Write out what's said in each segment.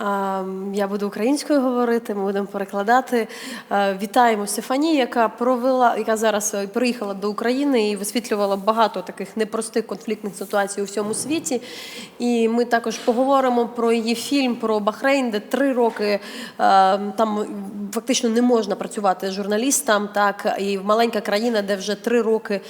uh, Я буду українською говорити, ми будемо перекладати. Е, Вітаємо Стефані, яка провела, яка зараз е, приїхала до України і висвітлювала багато таких непростих конфліктних ситуацій у всьому світі. І ми також поговоримо про її фільм про Бахрейн, де три роки е, там фактично не можна працювати журналістам. Так і маленька країна, де вже три роки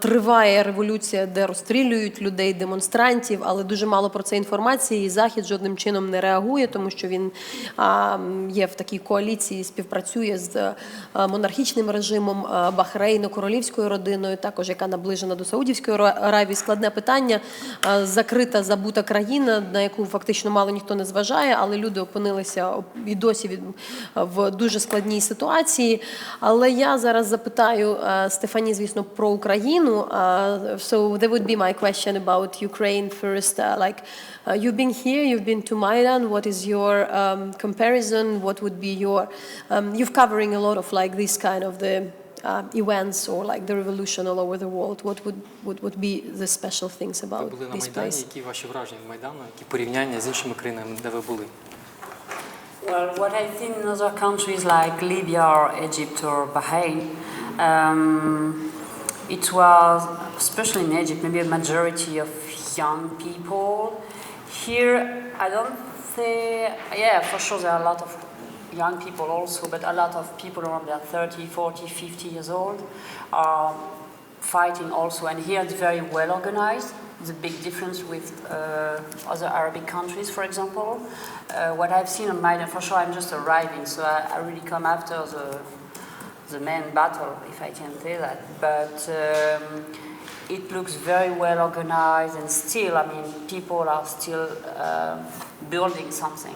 триває революція, де розстрілюють людей, демонстрантів, але дуже мало про це інформації. І захід жодним чином не реагує, тому що він а, є в такій коаліції, співпрацює з е, монархічним режимом е, Бахрейну, королівською родиною, також яка наближена до Саудівської Аравії. Складне питання, е, закрита, забута країна, на яку фактично мало ніхто не зважає, але люди опинилися і досі в дуже складній ситуації. Але я зараз запитаю Стефані, звісно, про Україну. So there would be my question about Ukraine first. Like, you've been here, you've been to Maidan. What is your um, comparison? What would be your? Um, you've covering a lot of like this kind of the uh, events or like the revolution all over the world. What would would, would be the special things Ви about були на this Майдані. place? Які ваші враження від Майдану? Які порівняння з іншими країнами, де ви були? Well, what I've seen in other countries like Libya or Egypt or Bahrain, um, it was, especially in Egypt, maybe a majority of young people. Here, I don't say, yeah, for sure there are a lot of young people also, but a lot of people around their 30, 40, 50 years old are fighting also. And here it's very well organized. The big difference with uh, other Arabic countries, for example. Uh, what I've seen on Maidan, for sure, I'm just arriving, so I, I really come after the, the main battle, if I can say that. But um, it looks very well organized, and still, I mean, people are still uh, building something.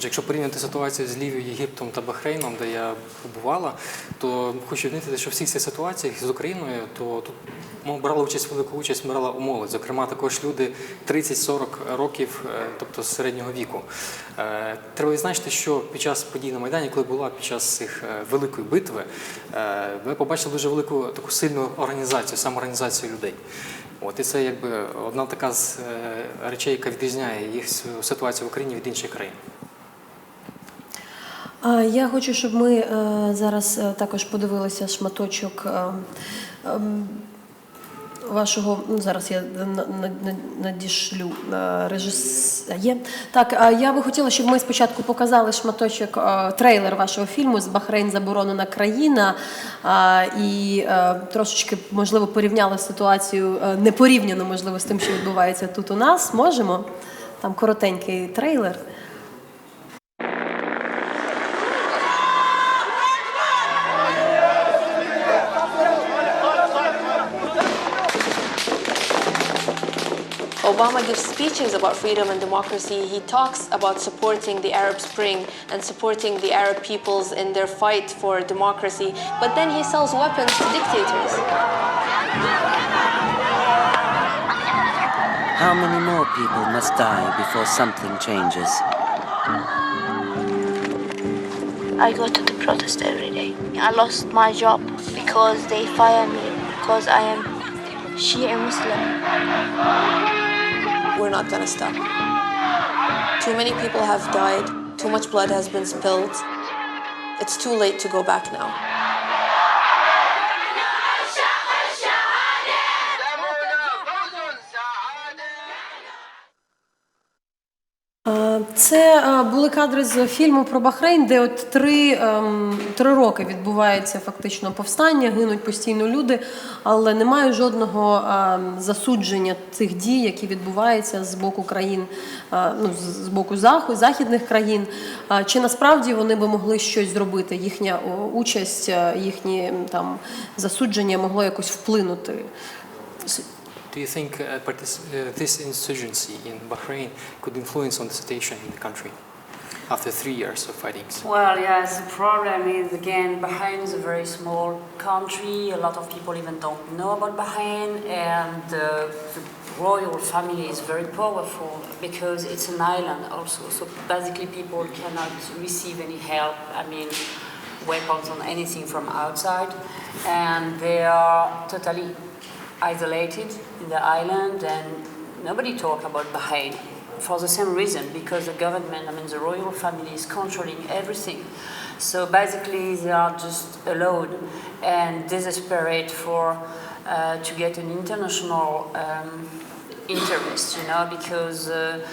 Якщо порівняти ситуацію з Лівією, Єгиптом та Бахрейном, де я побувала, то хочу відмітити, що в всіх цих ситуаціях з Україною, то тут ну, брала участь велику участь брала у молодь. Зокрема, також люди 30-40 років, е, тобто з середнього віку. Е, Треба відзначити, що під час подій на Майдані, коли була під час цих е, великої битви, ми побачили дуже велику таку сильну організацію, самоорганізацію людей. От і це якби одна така з речей, яка відрізняє їх ситуацію в Україні від інших країн. Я хочу, щоб ми е, зараз е, також подивилися шматочок е, ем, вашого. Ну, зараз я на- на- на- надішлю режис... Є. Так, я би хотіла, щоб ми спочатку показали шматочок, трейлер вашого фільму з Бахрейн заборонена країна. І трошечки, можливо, порівняли ситуацію непорівняно, можливо, з тим, що відбувається тут у нас. Можемо? Там коротенький трейлер. Obama gives speeches about freedom and democracy. He talks about supporting the Arab Spring and supporting the Arab peoples in their fight for democracy, but then he sells weapons to dictators. How many more people must die before something changes? I go to the protest every day. I lost my job because they fire me because I am Shia Muslim. We're not gonna stop. Too many people have died, too much blood has been spilled. It's too late to go back now. Це е, були кадри з фільму про Бахрейн, де от три, ем, три роки відбувається фактично повстання, гинуть постійно люди, але немає жодного ем, засудження цих дій, які відбуваються з боку країн, е, ну з боку заху, західних країн. Чи насправді вони би могли щось зробити? Їхня участь, е, їхні там засудження могло якось вплинути. Do you think uh, uh, this insurgency in Bahrain could influence on the situation in the country after three years of fightings? Well, yes, the problem is again, Bahrain is a very small country. A lot of people even don't know about Bahrain, and uh, the royal family is very powerful because it's an island also. So basically, people cannot receive any help. I mean, weapons or anything from outside, and they are totally isolated in the island, and nobody talk about Bahrain for the same reason, because the government, I mean, the royal family is controlling everything. So basically, they are just alone and desperate for uh, to get an international um, interest, you know, because. Uh,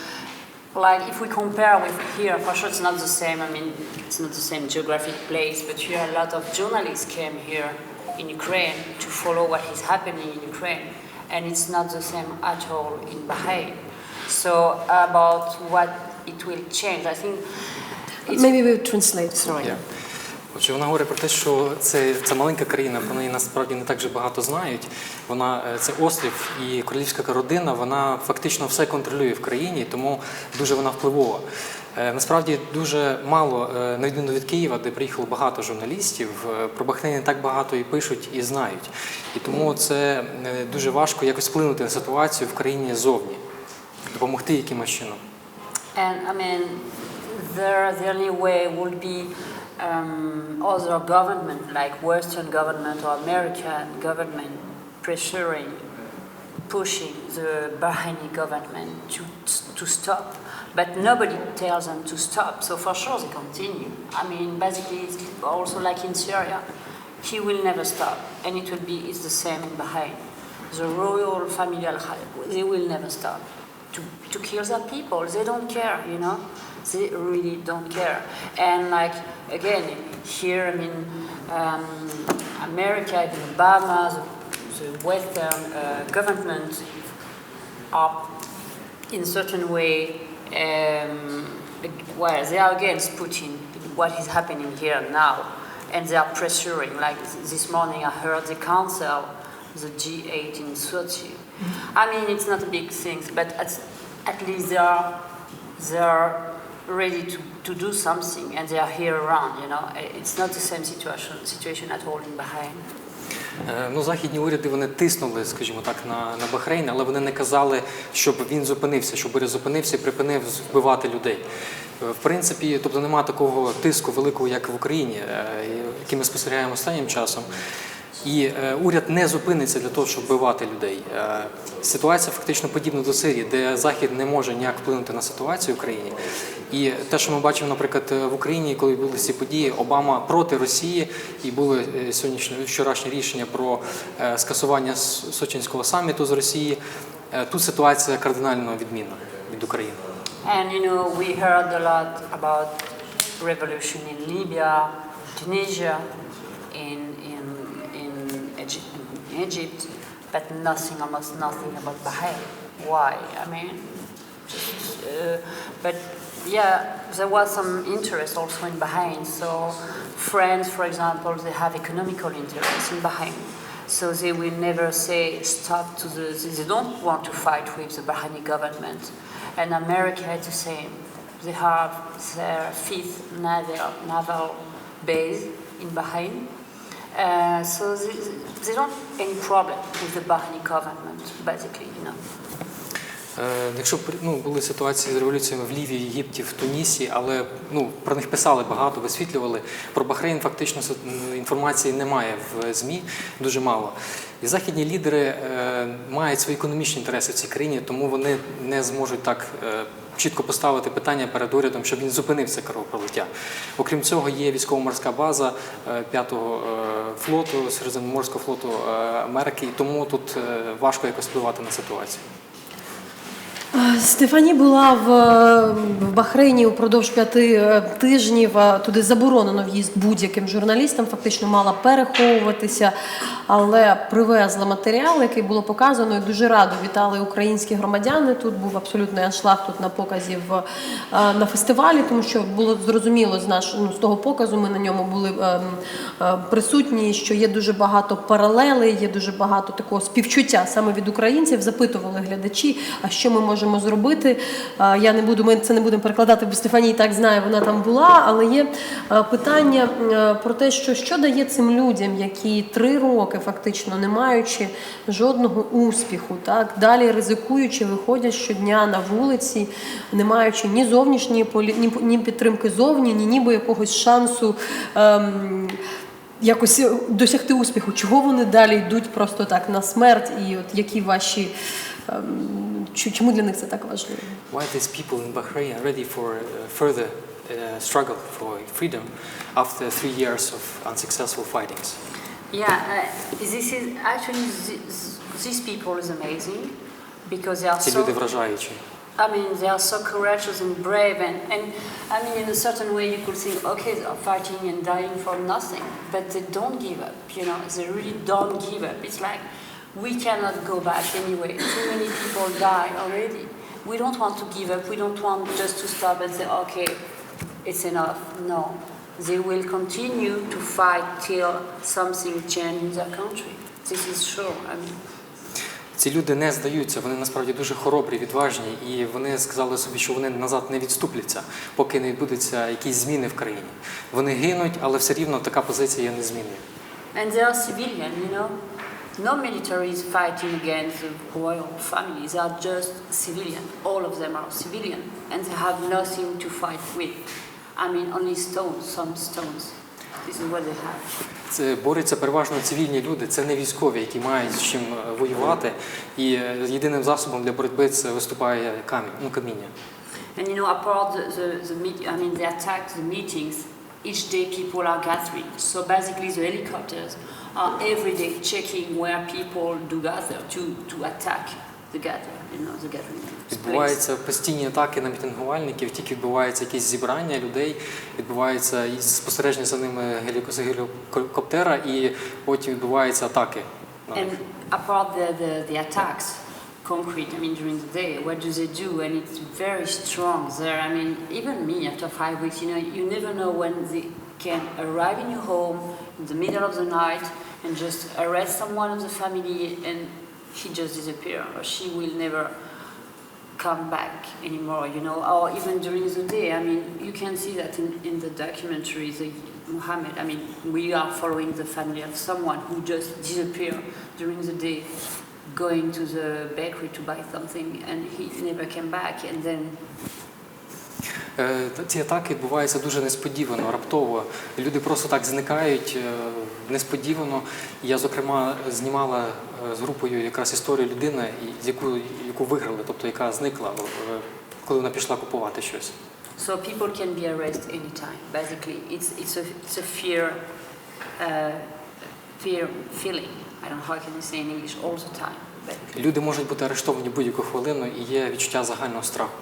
like if we compare with here, for sure it's not the same. I mean, it's not the same geographic place, but here a lot of journalists came here in Ukraine to follow what is happening in Ukraine, and it's not the same at all in Bahrain. So about what it will change, I think. It's, Maybe we translate. sorry. Yeah. Отже, вона говорить про те, що це, це маленька країна, про неї насправді не так же багато знають. Вона е, це острів і королівська родина, вона фактично все контролює в країні, тому дуже вона впливова. Е, Насправді дуже мало, е, на відміну від Києва, де приїхало багато журналістів, е, про Бахрейн не так багато і пишуть, і знають. І тому це дуже важко якось вплинути на ситуацію в країні зовні, допомогти якимось чином. And I mean, there the only way would be um, other government, like Western government or American government, pressuring, pushing the Bahraini government to to stop. But nobody tells them to stop. So for sure they continue. I mean, basically, it's also like in Syria, he will never stop, and it will be it's the same in Bahrain. The royal family al they will never stop to, to kill their people. They don't care, you know. They really don't care. And like again, here I mean, um, America, Obama, the, the Western uh, government are in certain way, um, well, they are against Putin, what is happening here now, and they are pressuring. Like this morning, I heard the council, the G8 in Sochi. I mean, it's not a big thing, but at, at least they are they are ready to, to do something, and they are here around. You know, it's not the same situation situation at all in Bahrain. Е, Ну, західні уряди вони тиснули, скажімо так, на, на Бахрейн, але вони не казали, щоб він зупинився, щоб уряд зупинився і припинив вбивати людей. Е, В принципі, тобто немає такого тиску великого, як в Україні, е, який ми спостерігаємо останнім часом. І е, уряд не зупиниться для того, щоб вбивати людей. Е, ситуація фактично подібна до Сирії, де Захід не може ніяк вплинути на ситуацію в Україні. І те, що ми бачимо, наприклад, в Україні, коли були ці події, Обама проти Росії, і були е, сьогоднішнє вчорашнє рішення про е, скасування Сочинського саміту з Росії. Е, Тут ситуація кардинально відмінна від України. And you know, we heard a lot about revolution in Libya, Tunisia, in Egypt, but nothing, almost nothing about Bahrain. Why? I mean, just, uh, but yeah, there was some interest also in Bahrain. So, France, for example, they have economical interest in Bahrain. So they will never say stop to the. They don't want to fight with the Bahraini government, and America is the same. They have their fifth naval naval base in Bahrain, uh, so they, they don't any problem with the Bahraini government, basically, you know. Е, Якщо ну, були ситуації з революціями в Лівії, Єгипті, в Тунісі, але ну, про них писали багато, висвітлювали. Про Бахрейн фактично інформації немає в ЗМІ, дуже мало. І західні лідери е, мають свої економічні інтереси в цій країні, тому вони не зможуть так е, чітко поставити питання перед урядом, щоб він зупинив це кровопролиття. Окрім цього, є військово-морська база е, 5-го е, флоту, Середземноморського флоту е, Америки, і тому тут е, важко якось впливати на ситуацію. Стефані була в, в Бахрейні упродовж п'яти е, тижнів. Туди заборонено в'їзд будь-яким журналістам, фактично мала переховуватися, але привезла матеріал, який було показано, і дуже радо вітали українські громадяни. Тут був абсолютний аншлаг тут на показі в, е, на фестивалі, тому що було зрозуміло з наш, ну, з того показу. Ми на ньому були ем, е, присутні, що є дуже багато паралелей, є дуже багато такого співчуття саме від українців. Запитували глядачі, а що ми можемо зробити. Е, Я не буду, ми це не будемо перекладати, бо Стефанія так знає, вона там була. Але є е, питання е, про те, що, що дає цим людям, які три роки фактично не маючи жодного успіху, так далі ризикуючи, виходять щодня на вулиці, не маючи ні зовнішньої ні, ні підтримки зовні, ні ніби якогось шансу. Ем, Якось досягти успіху, чого вони далі йдуть просто так на смерть, і от які ваші чому для них це так важливо? Why these people in Bahrain are ready for uh, further uh, struggle for freedom after three years of unsuccessful fightings? Yeah, uh, this is actually this, these people is amazing because they are Ці so. люди вражаючі. I mean, they are so courageous and brave, and, and I mean, in a certain way, you could think, okay, they are fighting and dying for nothing, but they don't give up. You know, they really don't give up. It's like we cannot go back anyway. Too many people die already. We don't want to give up. We don't want just to stop and say, okay, it's enough. No, they will continue to fight till something changes in their country. This is sure. I mean. Ці люди не здаються, вони насправді дуже хоробрі, відважні, і вони сказали собі, що вони назад не відступляться, поки не відбудуться якісь зміни в країні. Вони гинуть, але все рівно така позиція є незмінною. And they are civilian, you know. No military is fighting against the royal family. They are just civilian. All of them are civilian, and they have nothing to fight with. I mean, only stones, some stones. This is what they have. Це борються переважно цивільні люди, це не військові, які мають з чим е, воювати. І е, єдиним засобом для боротьби це виступає камінь, ну каміння. And you know, apart the, the, the meet, I mean, the attacks, the meetings, each day people are gathering. So basically, the helicopters are every day checking where people do gather to, to attack the gather, you know, the gathering. Відбуваються постійні атаки на мітингувальників, тільки відбуваються якісь зібрання людей, відбувається спостереження за ними геліко- гелікоптера, і потім відбуваються атаки. на них. And apart the, the, the attacks, concrete, I mean, during the day, what do they do? And it's very strong there. I mean, even me, after five weeks, you know, you never know when they can arrive in your home in the middle of the night and just arrest someone of the family and he just disappear or she will never come back anymore, you know, or even during the day. I mean, you can see that in, in the documentary, the Muhammad, I mean, we are following the family of someone who just disappeared during the day, going to the bakery to buy something, and he never came back, and then Ці атаки відбуваються дуже несподівано, раптово. Люди просто так зникають е, несподівано. Я, зокрема, знімала е, з групою якраз історію людини, з яку, яку виграли, тобто яка зникла, е, коли вона пішла купувати щось. so people can be arrested anytime. Basically, it's it's a it's a fear, uh, fear feeling. I don't know how can you say in English all the time, but Люди можуть бути арештовані будь-яку хвилину, і є відчуття загального страху.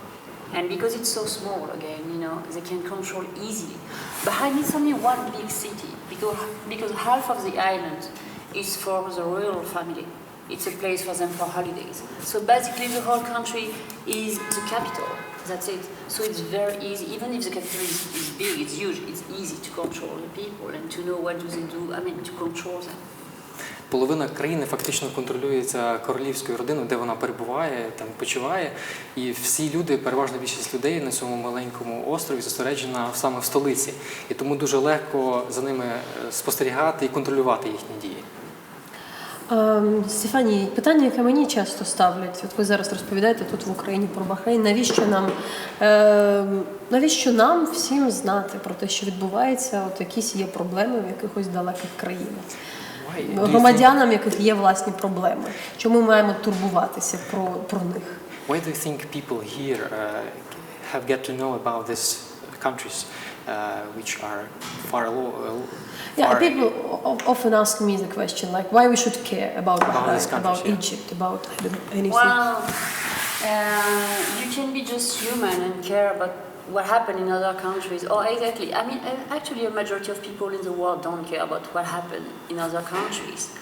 And because it's so small again, you know, they can control easily. Bahrain is only one big city because, because half of the island is for the royal family. It's a place for them for holidays. So basically the whole country is the capital. That's it. So it's very easy. Even if the capital is, is big, it's huge, it's easy to control the people and to know what do they do, I mean, to control them. Половина країни фактично контролюється королівською родиною, де вона перебуває, там почиває. І всі люди, переважна більшість людей на цьому маленькому острові зосереджена саме в столиці. І тому дуже легко за ними е, спостерігати і контролювати їхні дії. Ем, Стефанії, питання, яке мені часто ставлять, от ви зараз розповідаєте тут в Україні про Бахрейн, навіщо нам, ем, навіщо нам всім знати про те, що відбувається, от якісь є проблеми в якихось далеких країнах? Громадянам, яких є власні проблеми. Чому ми маємо турбуватися про, про них? Why do you think people here uh, have get to know about these countries uh, which are far alo- uh, Yeah, people o- often ask me the question, like, why we should care about About Bahrain, countries, about yeah. Egypt, about I don't know, anything. Well, uh, you can be just human and care about what happened in other countries. Or exactly, I mean, uh, actually, a majority of people in the world don't care about what happened in other countries.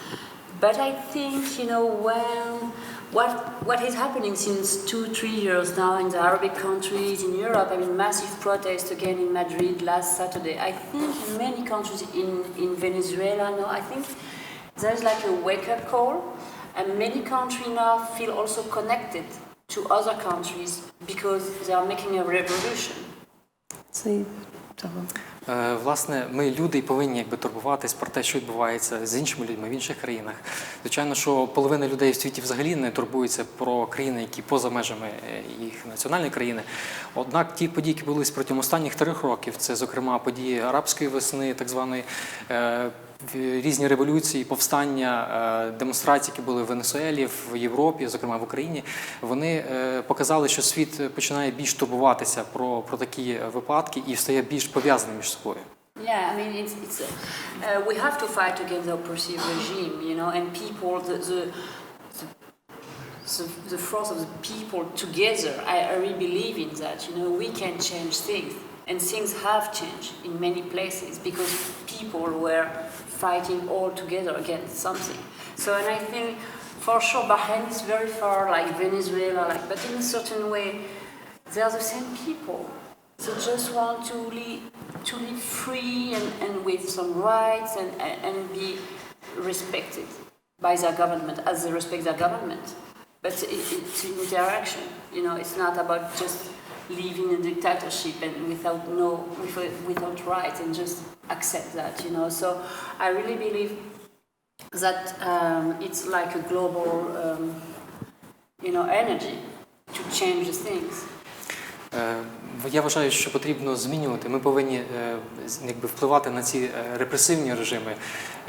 But I think, you know, when what what is happening since two, three years now in the Arabic countries in Europe, I mean, massive protests again in Madrid last Saturday. I think in many countries in, in Venezuela, no, I think there's like a wake-up call, and many countries now feel also connected to other countries because they are making a revolution. Це того. Е, Власне, ми люди і повинні якби турбуватись про те, що відбувається з іншими людьми в інших країнах. Звичайно, що половина людей в світі взагалі не турбується про країни, які поза межами е, їх національної країни. Однак ті події, які були протягом останніх трьох років, це зокрема події арабської весни, так званої, е, різні революції, повстання, е, демонстрації, які були в Венесуелі, в Європі, зокрема в Україні, вони е, показали, що світ починає більш турбуватися про, про такі е, випадки і стає більш пов'язаним між собою. Yeah, I mean, it's, it's uh, we have to fight against the oppressive regime, you know, and people, the, the, the, the force of the people together. I, I really believe in that, you know, we can change things, and things have changed in many places because people were fighting all together against something. So, and I think for sure Bahrain is very far, like Venezuela, like, but in a certain way, they are the same people. They just want to live, to live free and, and with some rights and, and, be respected by their government as they respect their government. But it, it's interaction, you know, it's not about just living in a dictatorship and without no, without, rights and just accept that, you know. So I really believe that um, it's like a global, um, you know, energy to change things. Е, Я вважаю, що потрібно змінювати. Ми повинні е, якби впливати на ці е, репресивні режими,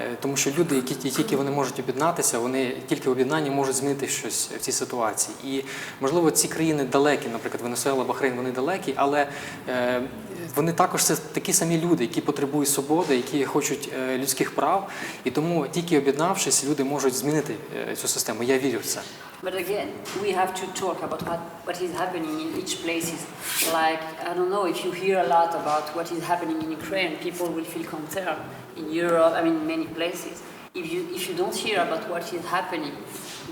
Е, тому що люди, які ті- тільки вони можуть об'єднатися, вони тільки в об'єднанні можуть змінити щось в цій ситуації. І можливо, ці країни далекі, наприклад, Венесуела, Бахрейн, вони далекі, але вони також це такі самі люди, які потребують свободи, які хочуть людських прав. І тому тільки об'єднавшись, люди можуть змінити цю систему. Я вірю в це. But again, we have to talk about what, what is happening in each place. Like, I don't know, if you hear a lot about what is happening in Ukraine, people will feel concerned. In Europe, I mean, many places. If you, if you don't hear about what is happening,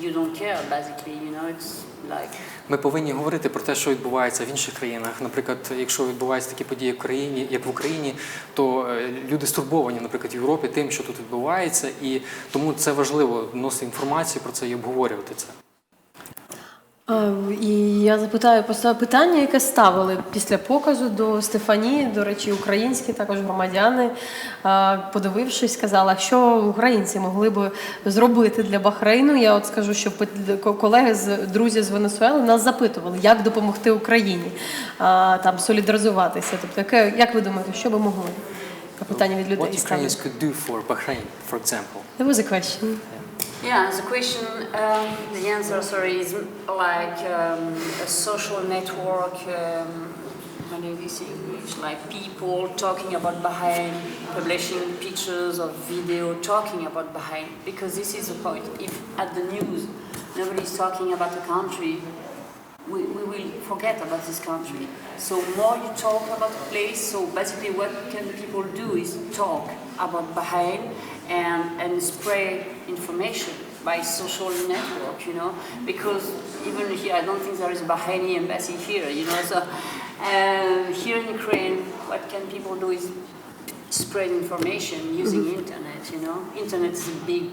you don't care, basically, you know, it's like... Ми повинні говорити про те, що відбувається в інших країнах. Наприклад, якщо відбуваються такі події в країні, як в Україні, то е, люди стурбовані, наприклад, в Європі тим, що тут відбувається, і тому це важливо вносити інформацію про це і обговорювати це. І я запитаю поставив питання, яке ставили після показу до Стефанії. До речі, українські також громадяни, подивившись, сказали, що українці могли би зробити для Бахрейну. Я от скажу, що колеги з друзі з Венесуели нас запитували, як допомогти Україні там солідаризуватися. Тобто, як ви думаєте, що би могли? Питання від What людей Ukrainians ставили. could do for Bahrain, for example. There was a question. Yeah, the question, um, the answer, sorry, is like um, a social network. Um, you say English? Like people talking about Bahrain, publishing pictures or video talking about Bahrain. Because this is the point. If at the news nobody is talking about the country, we, we will forget about this country. So more you talk about the place, so basically what can people do is talk about Bahrain and, and spread information by social network, you know, because even here, I don't think there is a Bahraini embassy here, you know, so um, here in Ukraine, what can people do is spread information using internet, you know. Internet is a big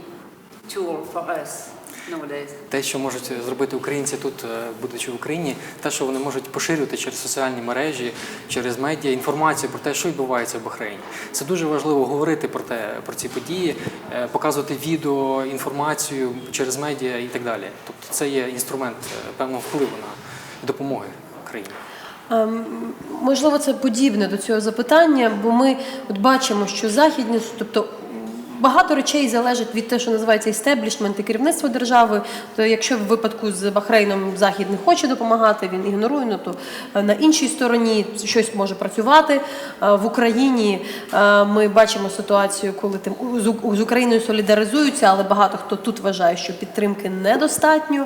tool for us. Те, що можуть зробити українці тут, е, будучи в Україні, те, що вони можуть поширювати через соціальні мережі, через медіа інформацію про те, що відбувається в Бахрейні. Це дуже важливо говорити про те, про ці події, е, показувати відео, інформацію через медіа і так далі. Тобто це є інструмент е, певного впливу на допомоги країні. Ем, Можливо, це подібне до цього запитання, бо ми от бачимо, що західні, тобто багато речей залежить від те, що називається істеблішмент і керівництво держави. То якщо в випадку з Бахрейном Захід не хоче допомагати, він ігнорує, ну то е, на іншій стороні щось може працювати. Е, В Україні е, ми бачимо ситуацію, коли тим з Україною солідаризуються, але багато хто тут вважає, що підтримки недостатньо.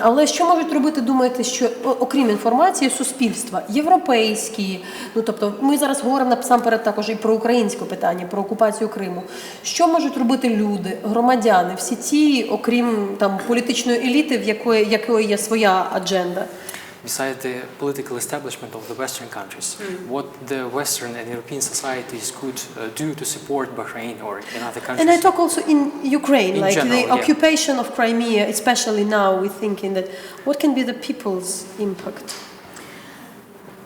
Але що можуть робити, думаєте, що окрім інформації, суспільства європейські, ну тобто ми зараз говоримо насамперед також і про українське питання, про окупацію Криму. Що можуть робити люди, громадяни, всі ті, окрім там політичної еліти, в якої якої є своя адженда? Beside the political establishment of the Western countries, mm. what the Western and European societies could uh, do to support Bahrain or in other countries? And I talk also in Ukraine, In like general, the yeah. occupation of Crimea, especially now, we're thinking that what can be the people's impact?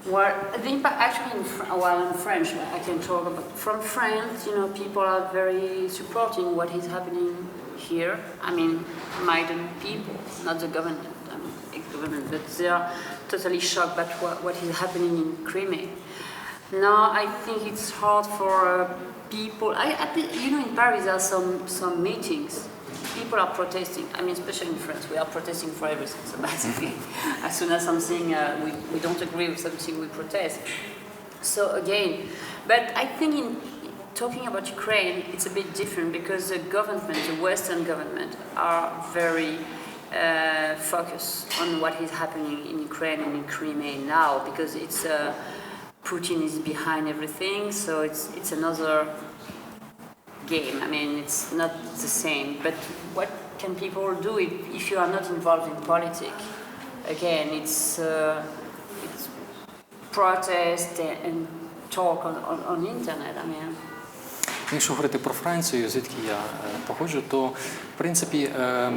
Well, the impact actually, in Fr- while in French, I can talk about from France. You know, people are very supporting what is happening here. I mean, Maidan people, not the government, I mean, ex-government, but they are totally shocked by what, what is happening in Crimea. No, I think it's hard for uh, people. I, I you know, in Paris there are some some meetings. People are protesting. I mean, especially in France, we are protesting for everything. So basically, as soon as something uh, we, we don't agree with something, we protest. So again, but I think in talking about Ukraine, it's a bit different because the government, the Western government, are very uh, focused on what is happening in Ukraine and in Crimea now because it's uh, Putin is behind everything. So it's it's another game. I mean, it's not the same. But what can people do if, if you are not involved in politics? Again, it's uh, it's protest and, talk on, on, on internet. I mean. Якщо говорити про Францію, звідки я е, походжу, то в принципі е,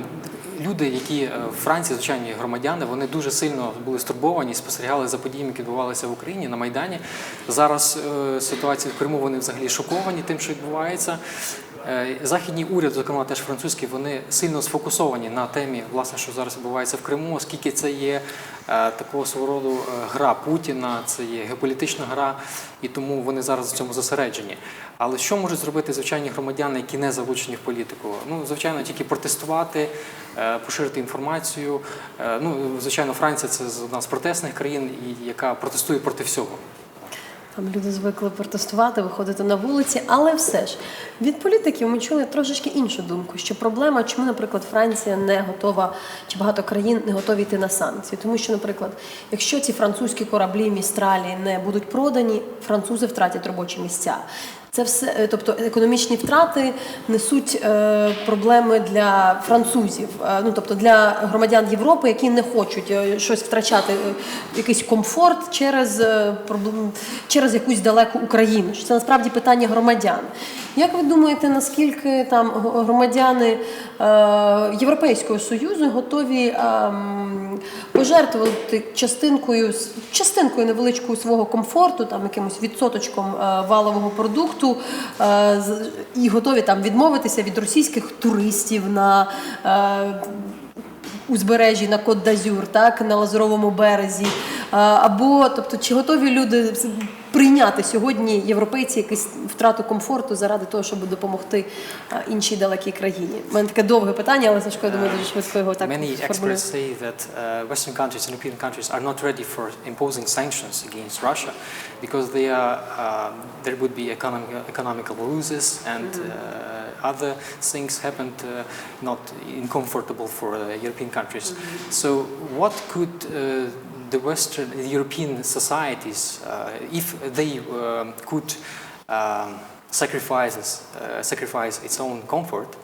люди, які е, в Франції, звичайні громадяни, вони дуже сильно були стурбовані, спостерігали за подіями, які відбувалися в Україні на Майдані. Зараз ситуація в Криму вони взагалі шоковані тим, що відбувається. Е, Західні уряд, зокрема теж французький, вони сильно сфокусовані на темі, власне, що зараз відбувається в Криму, оскільки це є е, такого свого роду е, гра Путіна, це є геополітична гра, і тому вони зараз в цьому зосереджені. Але що можуть зробити звичайні громадяни, які не залучені в політику? Ну, звичайно, тільки протестувати, поширити інформацію. Ну, звичайно, Франція це одна з протестних країн, яка протестує проти всього. Там люди звикли протестувати, виходити на вулиці, але все ж від політиків ми чули трошечки іншу думку, що проблема, чому, наприклад, Франція не готова, чи багато країн не готові йти на санкції. Тому що, наприклад, якщо ці французькі кораблі містралі не будуть продані, французи втратять робочі місця. Це все, е, тобто економічні втрати несуть е, проблеми для французів, е, ну тобто для громадян Європи, які не хочуть е, щось втрачати, е, якийсь комфорт через е, проблем, через якусь далеку Україну. Це насправді питання громадян. Як ви думаєте, наскільки там громадяни е, Європейського союзу готові ем, пожертвувати частинкою частинкою невеличкою свого комфорту, там якимось відсоточком е, валового продукту, е, і готові там відмовитися від російських туристів на е, узбережжі на Кот-Дазюр, так на Лазуровому березі. А, Або тобто, чи готові люди прийняти сьогодні європейці якусь втрату комфорту заради того, щоб допомогти іншій далекій країні? У мене таке довге питання, але Сашко, я думаю, дуже швидко його так Many experts say that uh, Western countries European countries are not ready for imposing sanctions against Russia because they are, uh, there would be economic, economical losses and uh, other things happened uh, not uncomfortable for uh, European countries. So, what could uh, the Western, the European societies, uh, if they um, could um, sacrifices, uh, sacrifice its own comfort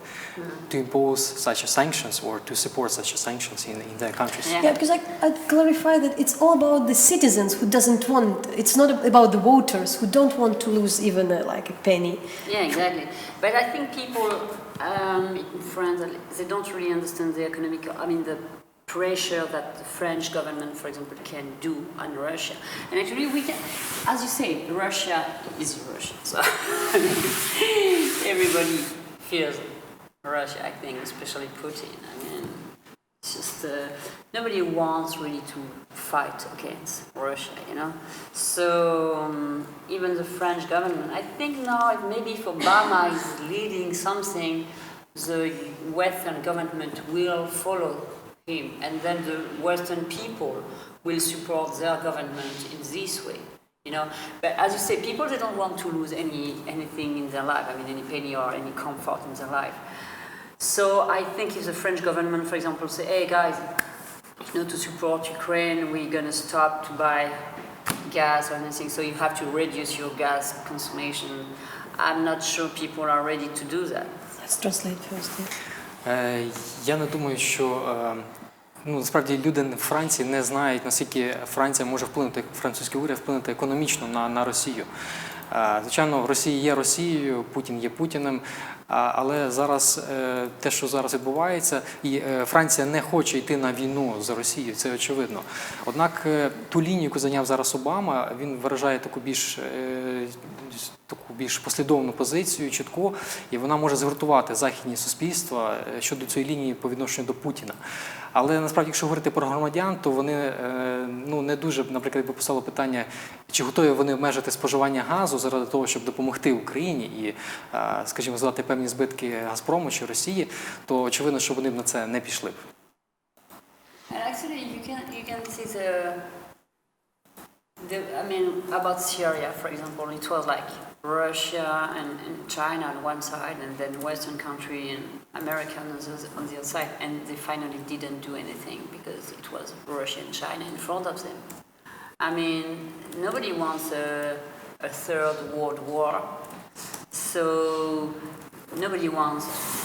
to impose such a sanctions or to support such a sanctions in, in their countries. Yeah. Yeah, because I, I'd clarify that it's all about the citizens who doesn't want. It's not about the voters who don't want to lose even a, like a penny. Yeah, exactly. But I think people um, in France, they don't really understand the economic, I mean, the pressure that the French government, for example, can do on Russia. And actually, we can, as you say, Russia is Russia. So everybody fears Russia, I think, especially Putin. I mean, it's just uh, nobody wants really to fight against Russia, you know. So um, even the French government, I think now maybe if Obama is leading something, the Western government will follow him, and then the Western people will support their government in this way. You know, but as you say, people they don't want to lose any anything in their life. I mean, any penny or any comfort in their life. So I think if the French government, for example, say, "Hey guys, you know, to support Ukraine, we're gonna stop to buy gas or anything, so you have to reduce your gas consumption," I'm not sure people are ready to do that. Let's translate first. yeah. Е, Я не думаю, що е, ну, насправді люди в Франції не знають, наскільки Франція може вплинути, французький уряд вплинути економічно на, на Росію. Е, Звичайно, в Росії є Росією, Путін є Путіним. Але зараз е, те, що зараз відбувається, і е, Франція не хоче йти на війну з Росією, це очевидно. Однак е, ту лінію, яку зайняв зараз Обама, він виражає таку більш таку більш послідовну позицію, чітку, і вона може згуртувати західні суспільства щодо цієї лінії по відношенню до Путіна. Але насправді, якщо говорити про громадян, то вони е, ну не дуже, наприклад, якби постало питання, чи готові вони обмежити споживання газу заради того, щоб допомогти Україні і, е, скажімо, здати певні збитки Газпрому чи Росії, то очевидно, що вони б на це не пішли б. Actually, you can you can see the the I mean about Syria, for example, it was like Russia and, and China on one side, and then Western country and America on the, on the other side, and they finally didn't do anything because it was Russia and China in front of them. I mean, nobody wants a, a third world war, so nobody wants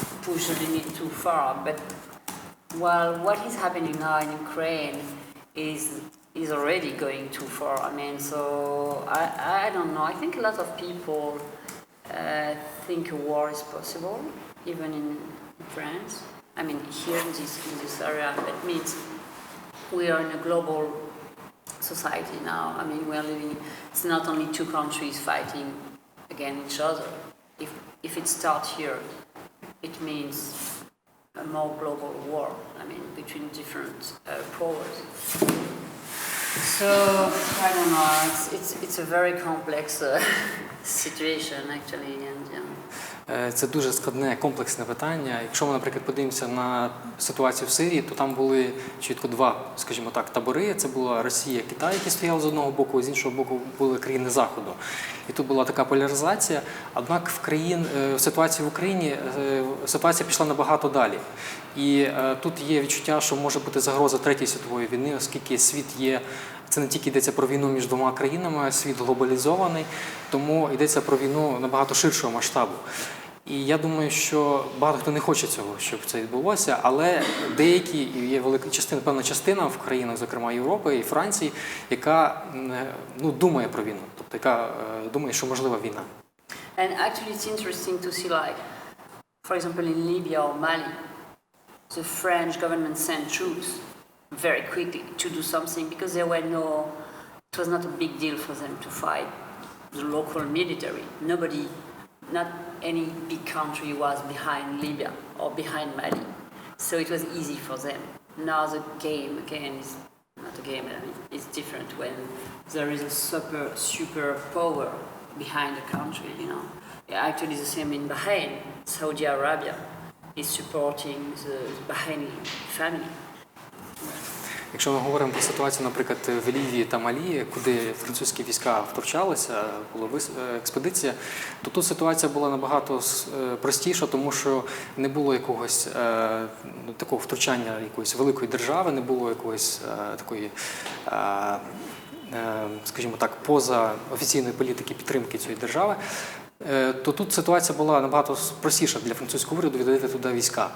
to push the limit too far, but well, what is happening now in Ukraine is is already going too far. I mean, so I, I don't know. I think a lot of people uh, think a war is possible, even in France. I mean, here in this in this area, that means we are in a global society now. I mean, we are living. It's not only two countries fighting against each other. If if it starts here, it means a more global war, I mean, between different uh, powers. So, I don't know, it's, it's, it's a very complex uh, situation actually, and yeah. Е, Це дуже складне комплексне питання. Якщо ми, наприклад, подивимося на ситуацію в Сирії, то там були чітко два, скажімо так, табори. Це була Росія, Китай, які стояли з одного боку, з іншого боку були країни Заходу. І тут була така поляризація. Однак в країн е, в ситуації в Україні е, ситуація пішла набагато далі. І тут є відчуття, що може бути загроза третьої світової війни, оскільки світ є. Це не тільки йдеться про війну між двома країнами, світ глобалізований, тому йдеться про війну набагато ширшого масштабу. І я думаю, що багато хто не хоче цього, щоб це відбулося, але деякі і є велика частина, певна частина в країнах, зокрема Європи і Франції, яка е, ну думає про війну, тобто яка е, думає, що можлива війна. And actually, it's interesting to see, like, for example, in Libya or Mali, the French government sent troops very quickly to do something because there were no, it was not a big deal for them to fight the local military. Nobody, not any big country was behind Libya or behind Mali. So it was easy for them. Now the game again is not a game, it's different when there is a super, super power behind the country, you know. Actually, the same in Bahrain. Saudi Arabia is supporting the Bahraini family. Якщо ми говоримо про ситуацію, наприклад, в Лівії та Малі, куди французькі війська втручалися, була е, експедиція, то тут ситуація була набагато е, простіша, тому що не було якогось е, ну, такого втручання якоїсь великої держави, не було якоїсь такої. Скажімо так, поза офіційної політики підтримки цієї держави, то тут ситуація була набагато простіша для французького уряду віддати туди війська.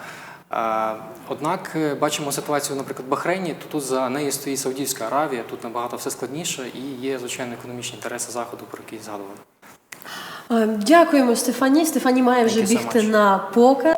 Однак е, бачимо ситуацію, наприклад, в Бахрейні, то тут за нею стоїть Саудівська Аравія, тут набагато все складніше і є, звичайно, економічні інтереси Заходу, про які згадували. Е, Дякуємо, Стефані. Стефані має вже бігти на покер.